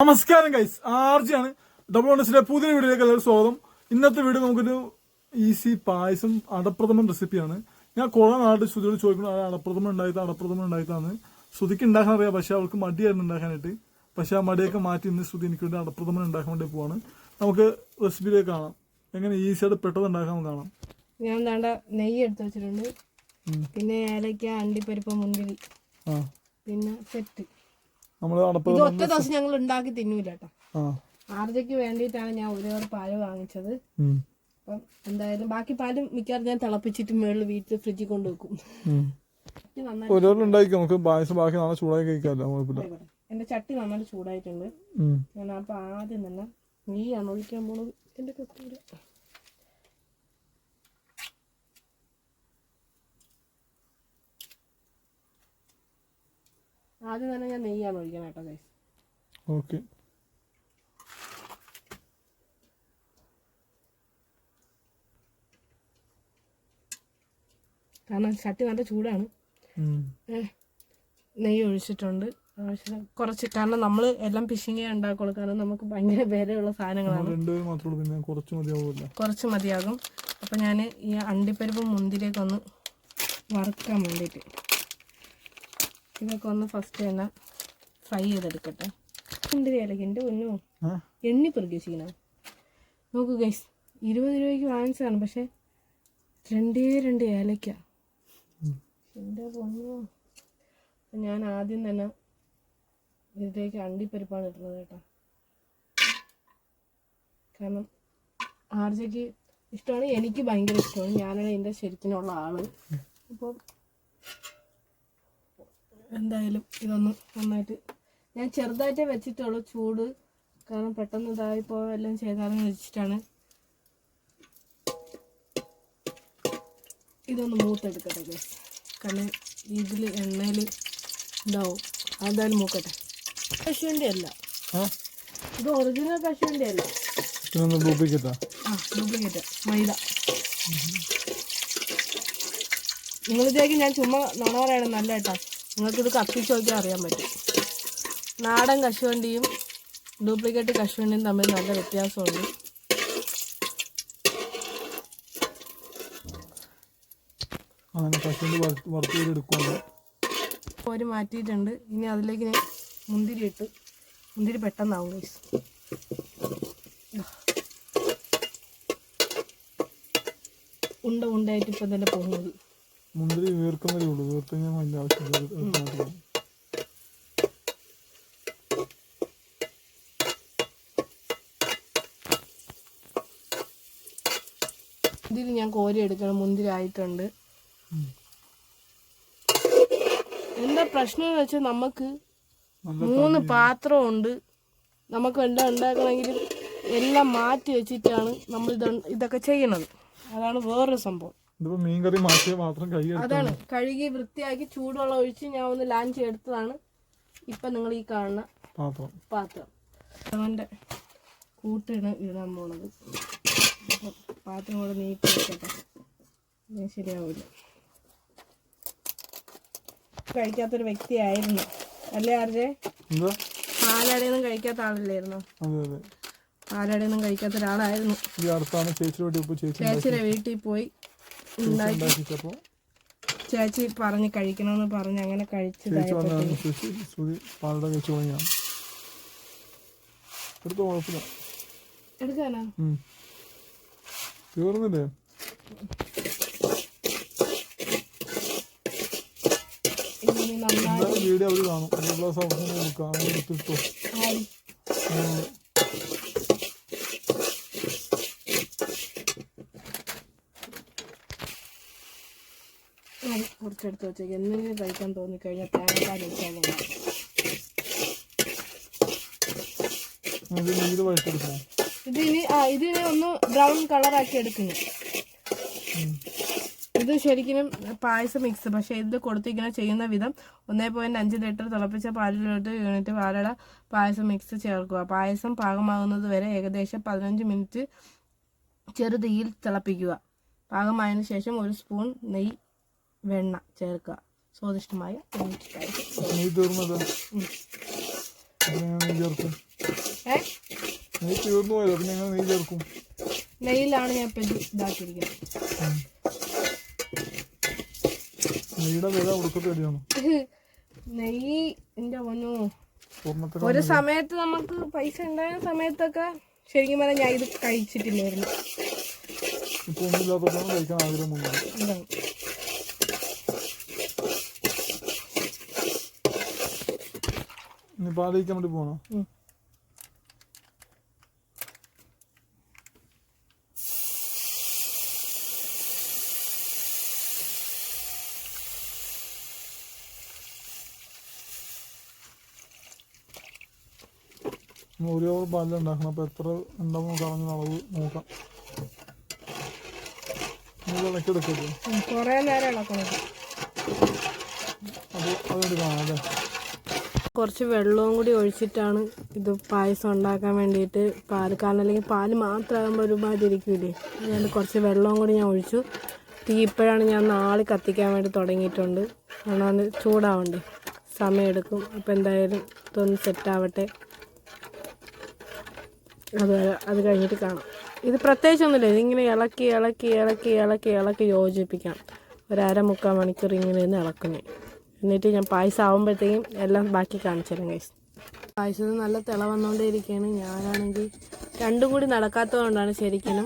നമസ്കാരം guys ആർജിയാണ് double ഓണസിന്റെ പുതിയ വീഡിയോയിലേക്ക് എല്ലാവരും സ്വാഗതം. ഇന്നത്തെ വീഡിയോ നമുക്കൊരു ഈസി പായസം അടപ്രഥമൻ റെസിപ്പിയാണ് ഞാൻ കുറെ നാട് ശ്രുതിയോട് ചോദിക്കുന്നു അത് അടപ്രഥമൻ ഉണ്ടായത് അടപ്രഥമൻ ഉണ്ടായതാണ് ശ്രുതിക്ക് ഉണ്ടാക്കാൻ അറിയാം പക്ഷെ അവൾക്ക് മടിയായിരുന്നു ഉണ്ടാക്കാനായിട്ട്. പക്ഷെ ആ മടിയൊക്കെ മാറ്റി ഇന്ന് ശ്രുതി എനിക്ക് വേണ്ടി അടപ്രഥമൻ ഉണ്ടാക്കാൻ വേണ്ടി പോവാണ്. നമുക്ക് റെസിപ്പിയിലേക്ക് കാണാം. എങ്ങനെ ഈസി ആയിട്ട് പെട്ടെന്ന് ഉണ്ടാക്കാൻ കാണാം. ഞാൻ വേണ്ട നെയ്യ് എടുത്ത് വെച്ചിട്ടുണ്ട്. പിന്നെ ഏലക്ക അണ്ടിപ്പരിപ്പ് മുന്തിരി പിന്നെ സെറ്റ് നമ്മൾ ഇത് ഒറ്റ ദിവസം ഞങ്ങൾ ഉണ്ടാക്കി തിന്നൂല കേട്ടോ ആർജയ്ക്ക് വേണ്ടിയിട്ടാണ് ഞാൻ ഒരു കവർ പാൽ വാങ്ങിച്ചത്. അപ്പം എന്തായാലും ബാക്കി പാലും മിക്കവാറും ഞാൻ തിളപ്പിച്ചിട്ട് മേളിൽ വീട്ടിൽ ഫ്രിഡ്ജിൽ കൊണ്ട് വെക്കും. ഓരോന്നും ഉണ്ടാക്കി. നമുക്ക് പായസം ബാക്കി നാളെ ചൂടായി കഴിക്കാമല്ലോ. കുഴപ്പമില്ല. എന്റെ ചട്ടി നന്നായിട്ട് ചൂടായിട്ടുണ്ട്. ഞാൻ അപ്പൊ ആദ്യം തന്നെ നീ ഒഴിക്കാൻ പോണത് എന്റെ കത്തിയില്ല ആദ്യം തന്നെ ഞാൻ നെയ്യാണ് ഒഴിക്കണം കേട്ടോ ഗൈസ് ഓക്കെ. കാരണം ചട്ടി നല്ല ചൂടാണ്. നെയ്യ് ഒഴിച്ചിട്ടുണ്ട്. കുറച്ച് കാരണം നമ്മൾ എല്ലാം പിശിങ്ങേ ഉണ്ടാക്കുള്ളൂ. കാരണം നമുക്ക് ഭയങ്കര വിലയുള്ള സാധനങ്ങളാണ്. കുറച്ച് മതിയാകും. അപ്പം ഞാൻ ഈ അണ്ടിപ്പരിപ്പ് മുന്തിരിയൊക്കെ ഒന്ന് വറുക്കാൻ വേണ്ടിയിട്ട്. ഇതൊക്കെ ഒന്ന് ഫസ്റ്റ് തന്നെ ഫ്രൈ ചെയ്തെടുക്കട്ടെ. മുന്തിരി ഇലക്ക് എന്റെ പൊന്നോ എണ്ണി പ്രതീക്ഷിക്കണ നോക്കൂ ഗൈസ് ഇരുപത് രൂപയ്ക്ക് വാങ്ങിച്ചതാണ് പക്ഷെ രണ്ടേ രണ്ട് ഏലക്ക. എന്റെ പൊന്നോ. ഞാൻ ആദ്യം തന്നെ ഇതിലേക്ക് അണ്ടിപ്പരിപ്പാണ് ഇടുന്നത് കേട്ടോ. കാരണം ആർജയ്ക്ക് ഇഷ്ടമാണ് എനിക്ക് ഭയങ്കര ഇഷ്ടമാണ്. ഞാനാണ് എന്റെ ശരിക്കിനുള്ള ആൾ. അപ്പം എന്തായാലും ഇതൊന്ന് നന്നായിട്ട് ഞാൻ ചെറുതായിട്ടേ വെച്ചിട്ടുള്ളൂ ചൂട്. കാരണം പെട്ടെന്ന് ഇതായി എല്ലാം ചെയ്താലെന്ന് വെച്ചിട്ടാണ്. ഇതൊന്ന് മൂത്തെടുക്കട്ടെ guys. കാരണം ഇതിൽ എണ്ണയിൽ ഇതാവും അതായാലും മൂക്കട്ടെ. പശുവിന്റെ അല്ല. ഇത് ഒറിജിനൽ പശുവിന്റെ അല്ല. ഡ്യൂപ്ലിക്കേറ്റാ ആ ഡ്യൂപ്ലിക്കേറ്റ് മൈദ. നിങ്ങൾ വിചാരിക്കും ഞാൻ ചുമ്മാ നുണ പറയണം നല്ല കേട്ടാ നിങ്ങൾക്കിത് കത്തിച്ച് നോക്കിയാൽ അറിയാൻ പറ്റും. നാടൻ കശുവണ്ടിയും ഡ്യൂപ്ലിക്കേറ്റ് കശുവണ്ടിയും തമ്മിൽ നല്ല വ്യത്യാസമുണ്ട്. ഒരു മാറ്റിയിട്ടുണ്ട്. ഇനി അതിലേക്ക് ഞാൻ മുന്തിരി ഇട്ട് മുന്തിരി പെട്ടെന്നാവും ഗൈസ് ഉണ്ട ഉണ്ടായിട്ട് ഇപ്പം തന്നെ പോകുന്നത്. മുന്തിരി വീർക്കുന്നതേ ഉള്ളൂ. വീർത്ത് ഞാൻ അതിന്റെ ആവശ്യമില്ല. മുന്തിരി ഞാൻ കോരി എടുക്കണം. മുന്തിരി ആയിട്ടുണ്ട്. എന്താ പ്രശ്നം എന്ന് വെച്ചാൽ നമുക്ക് മൂന്ന് പാത്രമുണ്ട്. നമുക്ക് എല്ലാം ഉണ്ടാക്കണമെങ്കിൽ എല്ലാം മാറ്റി വെച്ചിട്ടാണ് നമ്മൾ ഇത് ഇതൊക്കെ ചെയ്യണത്. അതാണ് വേറൊരു സംഭവം. ഇതിപ്പോൾ മീൻ കറി മാറ്റിയ മാത്രം കൈ അതാണ്. കഴുകി വൃത്തിയാക്കി ചൂടുവെള്ളം ഒഴിച്ച് ഞാൻ ഒന്ന് ലാഞ്ച് എടുത്തതാണ്. ഇപ്പൊ നിങ്ങൾ ഈ കാണുന്ന പാത്രം. പാത്രം. അവന്റെ കൂട്ടാണ് ഇടാൻ പോണത്. പാത്രം കൂടെ നീക്കി വെക്കട്ടെ. ശരിയാവില്ല കഴിക്കാത്തൊരു വ്യക്തിയായിരുന്നു. അല്ലേ ആർജെ? എന്താ? പാലടയൊന്നും കഴിക്കാത്ത ആളല്ലായിരുന്നു? പാലടയൊന്നും കഴിക്കാത്ത ഒരാളായിരുന്നു. ചേച്ചിയുടെ വീട്ടിൽ പോയി ഉണ്ടാക്കിച്ചപ്പോൾ ചേച്ചി പറഞ്ഞ് കഴിക്കണമെന്ന് പറഞ്ഞ് അങ്ങനെ കഴിച്ചതാണ് എടുത്തോ കുഴപ്പമില്ല. എടുക്കാനാ. തീർന്നില്ലേ? വീഡിയോ അവർ കാണും. എല്ലാ ഗ്ലാസ് കാണാൻ എടുത്തിട്ടോ? കുറച്ചെടുത്ത് വെച്ചേക്ക് എന്തെങ്കിലും കഴിക്കാൻ തോന്നിക്കഴിഞ്ഞാൽ തേങ്ങാപ്പാൽ വെച്ചാൽ ഇത് ആ ഇതിനെ ഒന്ന് ബ്രൗൺ കളറാക്കി എടുക്കുന്നു. ഇത് ശരിക്കും പായസം മിക്സ് പക്ഷെ ഇത് കൊടുത്തിരിക്കുന്ന ചെയ്യുന്ന വിധം ഒന്നേ പോയിന്റ് അഞ്ച് ലിറ്റർ തിളപ്പിച്ച പാലിലോട്ട് യൂണിറ്റ് പാലട പായസം മിക്സ് ചേർക്കുക. പായസം പാകമാകുന്നത് വരെ ഏകദേശം പതിനഞ്ച് മിനിറ്റ് ചെറുതീയിൽ തിളപ്പിക്കുക. പാകമായതിനു ശേഷം ഒരു സ്പൂൺ നെയ്യ് വെണ്ണ ചേർക്കുക. സ്വാദിഷ്ടമായ നെയ്യിലാണ് ഞാൻ ഇപ്പം ഇത് ഇതാക്കിയിരിക്കുന്നത്. നെയ്യ് എന്റെ പൊന്നു. ഒരു സമയത്ത് നമുക്ക് പൈസ ഉണ്ടായിരുന്ന സമയത്തൊക്കെ ശരിക്കും പറഞ്ഞാൽ ഞാൻ ഇത് കഴിച്ചിട്ടില്ലായിരുന്നു. ഇപ്പൊ ഒന്നുമില്ലാത്തപ്പോഴാണ് കഴിക്കാൻ ആഗ്രഹം ഇനി പാലയിക്കാൻ വേണ്ടി പോകണോ ഒരു ഓവർ പാലിൽ ഉണ്ടാക്കണം. അപ്പൊ എത്ര ഉണ്ടാവും കളഞ്ഞ അളവ് നോക്കാം. ഇത് ഇളക്കിയെടുക്കല്ലേ കുറേ നേരം ഇളക്കണം. അത് അതുകൊണ്ട് കാണാം അല്ലേ? കുറച്ച് വെള്ളവും കൂടി ഒഴിച്ചിട്ടാണ് ഇത് പായസം ഉണ്ടാക്കാൻ വേണ്ടിയിട്ട് പാൽ കാരണം അല്ലെങ്കിൽ പാൽ മാത്രമാകുമ്പോൾ ഒരുപാട് ഇരിക്കൂലേ അതുകൊണ്ട് കുറച്ച് വെള്ളവും കൂടി ഞാൻ ഒഴിച്ചു. തീ ഇപ്പോഴാണ് ഞാൻ നാളെ കത്തിക്കാൻ വേണ്ടി തുടങ്ങിയിട്ടുണ്ട്. കാരണം ചൂടാവണ്ടേ? സമയമെടുക്കും. അപ്പോൾ എന്തായാലും ഇതൊന്ന് സെറ്റാവട്ടെ അത് അത് കഴിഞ്ഞിട്ട് കാണാം. ഇത് പ്രത്യേകിച്ചൊന്നുമില്ല ഇതിങ്ങനെ ഇളക്കി ഇളക്കി ഇളക്കി ഇളക്കി ഇളക്കി യോജിപ്പിക്കാം. ഒരു അര മുക്കാൽ മണിക്കൂർ ഇങ്ങനെ ഇരുന്ന് ഇളക്കുന്നേ. എന്നിട്ട് ഞാൻ പായസം ആവുമ്പോഴത്തേക്കും എല്ലാം ബാക്കി കാണിച്ചുതരാം ഗൈസ് പായസത്തിന് നല്ല തിള വന്നുകൊണ്ടേ ഇരിക്കുകയാണ് ഞാനാണെങ്കിൽ രണ്ടും കൂടി നടക്കാത്തതുകൊണ്ടാണ് ശരിക്കും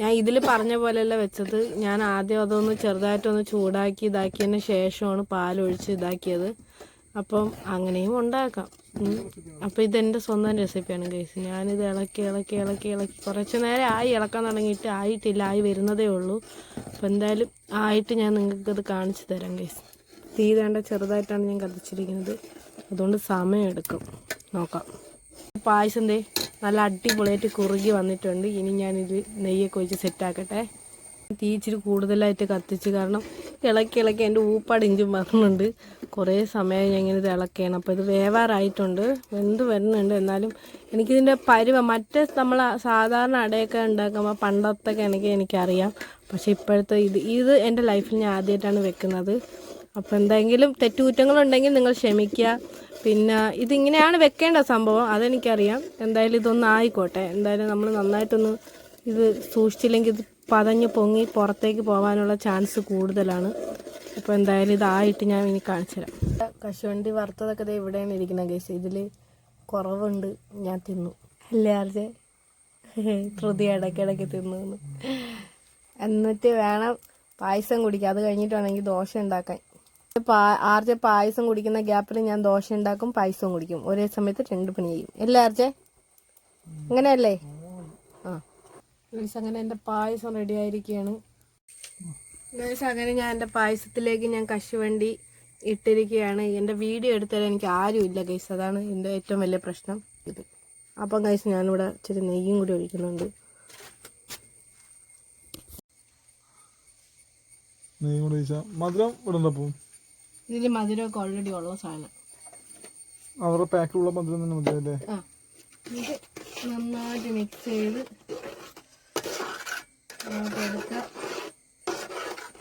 ഞാൻ ഇതിൽ പറഞ്ഞ പോലെയല്ല വെച്ചത്. ഞാൻ ആദ്യം അതൊന്ന് ചെറുതായിട്ടൊന്ന് ചൂടാക്കി ഇതാക്കിയതിന് ശേഷമാണ് പാലൊഴിച്ച് ഇതാക്കിയത്. അപ്പം അങ്ങനെയും ഉണ്ടാക്കാം. അപ്പം ഇതെന്റെ സ്വന്തം റെസിപ്പിയാണ് ഗൈസ് ഞാനിത് ഇളക്കി ഇളക്കി ഇളക്കി ഇളക്കി കുറച്ച് നേരം ആയി ഇളക്കാൻ തുടങ്ങിയിട്ട് ആയിട്ടില്ല ആയി വരുന്നതേ ഉള്ളൂ. അപ്പം എന്തായാലും ആയിട്ട് ഞാൻ നിങ്ങൾക്കത് കാണിച്ചു തരാം ഗൈസ് തീ വേണ്ട ചെറുതായിട്ടാണ് ഞാൻ കത്തിച്ചിരിക്കുന്നത്. അതുകൊണ്ട് സമയമെടുക്കും. നോക്കാം. പായസം ദേ നല്ല അടിപൊളിയായിട്ട് കുറുകി വന്നിട്ടുണ്ട്. ഇനി ഞാനിത് നെയ്യൊക്കെ ഒഴിച്ച് സെറ്റാക്കട്ടെ. തീ ഇച്ചിരി കൂടുതലായിട്ട് കത്തിച്ച് കാരണം ഇളക്കി ഇളക്കി എന്റെ ഊപ്പടിഞ്ചും വരുന്നുണ്ട് കുറേ സമയം ഞാൻ ഇങ്ങനെ ഇത് ഇളക്കുകയാണ്. അപ്പോൾ ഇത് വേവാറായിട്ടുണ്ട്. വെന്ത് വരുന്നുണ്ട്. എന്നാലും എനിക്കിതിന്റെ പരുവ മറ്റേ നമ്മൾ സാധാരണ അടയൊക്കെ ഉണ്ടാക്കുമ്പോൾ പണ്ടത്തൊക്കെ എനിക്ക് എനിക്കറിയാം. പക്ഷേ ഇപ്പോഴത്തെ ഇത് ഇത് എന്റെ ലൈഫിൽ ഞാൻ ആദ്യമായിട്ടാണ് വെക്കുന്നത്. അപ്പോൾ എന്തെങ്കിലും തെറ്റുകുറ്റങ്ങളുണ്ടെങ്കിൽ നിങ്ങൾ ക്ഷമിക്കുക. പിന്നെ ഇതിങ്ങനെയാണ് വെക്കേണ്ട സംഭവം അതെനിക്കറിയാം. എന്തായാലും ഇതൊന്ന് ആയിക്കോട്ടെ. എന്തായാലും നമ്മൾ നന്നായിട്ടൊന്ന് ഇത് സൂക്ഷിച്ചില്ലെങ്കിൽ ഇത് പതഞ്ഞ് പൊങ്ങി പുറത്തേക്ക് പോകാനുള്ള ചാൻസ് കൂടുതലാണ്. അപ്പോൾ എന്തായാലും ഇതായിട്ട് ഞാൻ ഇനി കാണിച്ചു തരാം. കശുവണ്ടി വറുത്തതൊക്കെ ഇത് ഇവിടെയാണ് ഇരിക്കുന്നത് കേസ് ഇതിൽ കുറവുണ്ട് ഞാൻ തിന്നു. അല്ലേ ആർജെ? ശ്രുതി ഇടയ്ക്കിടയ്ക്ക് തിന്നു എന്നിട്ട് വേണം പായസം കുടിക്കുക അത് കഴിഞ്ഞിട്ട് വേണമെങ്കിൽ ദോശ ഉണ്ടാക്കാൻ. ആർജെ പായസം കുടിക്കുന്ന ഗ്യാപ്പിൽ ഞാൻ ദോശ ഉണ്ടാക്കും പായസവും കുടിക്കും. ഒരേ സമയത്ത് രണ്ട് പണി ചെയ്യും. അല്ലേ ആർജെ? അങ്ങനെയല്ലേ ആ. ഗൈസ് അങ്ങനെ എന്റെ പായസം റെഡി ആയിരിക്കുകയാണ് ഗൈസ് അങ്ങനെ ഞാൻ എന്റെ പായസത്തിലേക്ക് ഞാൻ കശുവണ്ടി ഇട്ടിരിക്കുകയാണ് എന്റെ വീഡിയോ എടുത്താലും എനിക്ക് ആരുമില്ല ഗൈസ് അതാണ് എന്റെ ഏറ്റവും വലിയ പ്രശ്നം. ഇത്. അപ്പം ഗൈസ് ഞാനിവിടെ ഇച്ചിരി നെയ്യും കൂടി ഒഴിക്കുന്നുണ്ട്. നെയ്യും കൂടി ഒഴിച്ചാൽ മധുരം ഇടണ്ട അപ്പം ഇതിൽ മധുരമൊക്കെ ഓൾറെഡി ഉള്ള സാധനം. അവരുടെ പാക്കിലുള്ള മധുരം തന്നെ മതി അല്ലേ ആ. ഇത് നന്നായിട്ട് മിക്സ് ചെയ്ത് എടുക്ക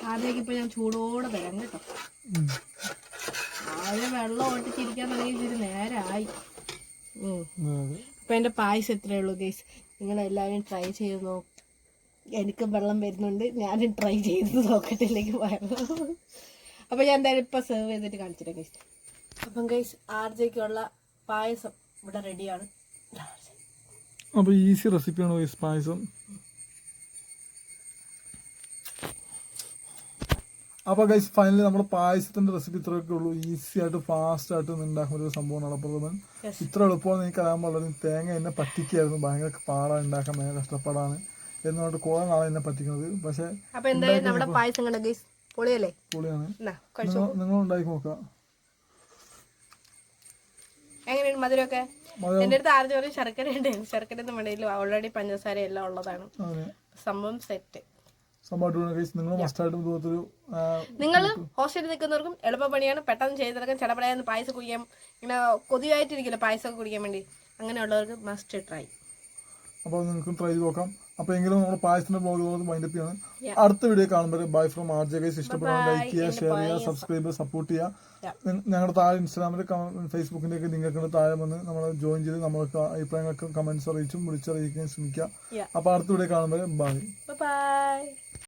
ആദ്യമൊക്കെ ഇപ്പം ഞാൻ ചൂടോടെ തരാം കേട്ടോ. ആദ്യം വെള്ളം ഓട്ടിച്ചിരിക്കാൻ തുടങ്ങി ഇച്ചിരി നേരമായി. അപ്പം എന്റെ പായസം എത്രയേ ഉള്ളൂ ഗൈസ് നിങ്ങളെല്ലാവരും ട്രൈ ചെയ്ത് നോക്കും എനിക്കും വെള്ളം വരുന്നുണ്ട്. ഞാനും ട്രൈ ചെയ്ത് നോക്കട്ടില്ലെങ്കിൽ വയറും അപ്പം ഞാൻ എന്തായാലും ഇപ്പൊ സെർവ് ചെയ്തിട്ട് കാണിച്ചിട്ട് ഗൈസ് അപ്പം ഗൈസ് ആർജയ്ക്കുള്ള പായസം ഇവിടെ റെഡിയാണ്. അപ്പൊ ഈസി റെസിപ്പിയാണ് വൈസ് പായസം. അപ്പൊ ഗൈസ് ഫൈനലി നമ്മുടെ പായസത്തിന്റെ റെസിപ്പി ഇത്രയൊക്കെ ഉള്ളൂ. ഈസി ആയിട്ട് ഫാസ്റ്റ് ആയിട്ട് ഉണ്ടാക്കുന്ന ഒരു സംഭവമാണ് അടപ്രഥമൻ Yes. ഇത്ര എളുപ്പമാണ് എനിക്ക് അറിയാൻ പാടില്ല. തേങ്ങ എന്നെ പറ്റിക്കായിരുന്നു ഭയങ്കര പാടാണ് ഉണ്ടാക്കാൻ ഭയങ്കര കഷ്ടപ്പാടാണ്. എന്നുകൊണ്ട് കുറെ നാളെ എന്നെ പറ്റിക്കുന്നത്. പക്ഷെ അപ്പം എന്തായാലും നമ്മുടെ പായസം കണ്ട ഗൈസ് പൊളിയല്ലേ? പൊളിയാണ്. നിങ്ങൾ ഉണ്ടാക്കി നോക്കാം. എങ്ങനെയാണ് മധുരമൊക്കെ? എന്റെ അടുത്ത് ആദ്യം പറയും ശർക്കര ഉണ്ട് ശർക്കര ഒന്നും വേണ്ടിയില്ല ഓൾറെഡി പഞ്ചസാര എല്ലാം ഉള്ളതാണ്. സംഭവം സെറ്റ് നിങ്ങൾ ഹോസ്റ്റലിൽ നിൽക്കുന്നവർക്കും എളുപ്പപ്പണിയാണ് പെട്ടെന്ന് ചെയ്തെടുക്കാൻ ചടപടയെന്ന് പായസം കുടിക്കാൻ ഇങ്ങനെ കൊതിയായിട്ടിരിക്കില്ല പായസം കുടിക്കാൻ വേണ്ടി? അങ്ങനെയുള്ളവർക്ക് മസ്റ്റ് ട്രൈ അപ്പോൾ നിങ്ങൾക്കും ട്രൈ ചെയ്ത് നോക്കാം. അപ്പൊ എങ്കിലും നമ്മുടെ പായസത്തിന്റെ ബ്ലോഗ് മൈൻഡ് അപ്പ് ചെയ്യാണ്. അടുത്ത വീഡിയോ കാണുമ്പോൾ bye from R J guys ഇഷ്ടപ്പെടാൻ ലൈക്ക് ചെയ്യുക ഷെയർ ചെയ്യുക സബ്സ്ക്രൈബ് സപ്പോർട്ട് ചെയ്യുക. ഞങ്ങളുടെ താഴെ ഇൻസ്റ്റാഗ്രാമിൽ ഫേസ്ബുക്കിന്റെ ഒക്കെ നിങ്ങൾക്ക് താഴെ വന്ന് നമ്മൾ ജോയിൻ ചെയ്ത് നമ്മൾക്ക് അഭിപ്രായങ്ങളൊക്കെ കമന്റ്സ് അറിയിച്ചും വിളിച്ചറിയിക്കാൻ ശ്രമിക്കുക. അപ്പൊ അടുത്ത വീഡിയോ കാണുമ്പോൾ ബൈ ബൈ